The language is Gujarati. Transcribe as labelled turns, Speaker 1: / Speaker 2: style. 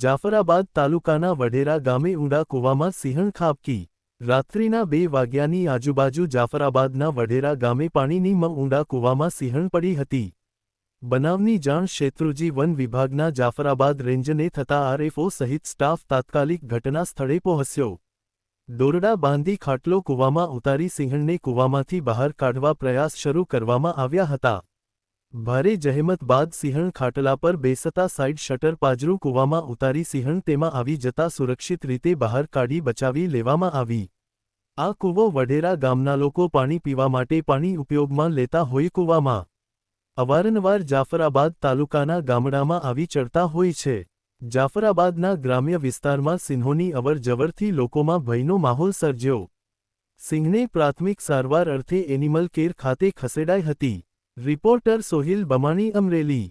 Speaker 1: જાફરાબાદ તાલુકાના વઢેરા ગામે ઊંડા કૂવામાં સિંહણ ખાબકી. રાત્રિના બે વાગ્યાની આજુબાજુ જાફરાબાદના વઢેરા ગામે પાણીની મ ઊંડા કૂવામાં સિંહણ પડી હતી. બનાવની જાણ શેત્રુજી વન વિભાગના જાફરાબાદ રેન્જને થતા આરએફઓ સહિત સ્ટાફ તાત્કાલિક ઘટના સ્થળે પહોંચ્યો. દોરડા બાંધી ખાટલો કૂવામાં ઉતારી સિંહણને કૂવામાંથી બહાર કાઢવા પ્રયાસ શરૂ કરવામાં આવ્યા હતા. ભારે જહેમત બાદ સિંહણ ખાટલા પર બેસતા સાઇડ શટર પાજરું કૂવામાં ઉતારી સિંહણ તેમાં આવી જતા સુરક્ષિત રીતે બહાર કાઢી બચાવી લેવામાં આવી. આ કૂવો વઢેરા ગામના લોકો પાણી પીવા માટે પાણી ઉપયોગમાં લેતા હોય કૂવામાં. અવારનવાર જાફરાબાદ તાલુકાના ગામડામાં આવી ચડતા હોય છે. જાફરાબાદના ગ્રામ્ય વિસ્તારમાં સિંહોની અવરજવરથી લોકોમાં ભયનો માહોલ સર્જ્યો. સિંહને પ્રાથમિક સારવાર અર્થે એનિમલ કેર ખાતે ખસેડાઈ હતી. રિપોર્ટર સોહિલ બમાણી અમરેલી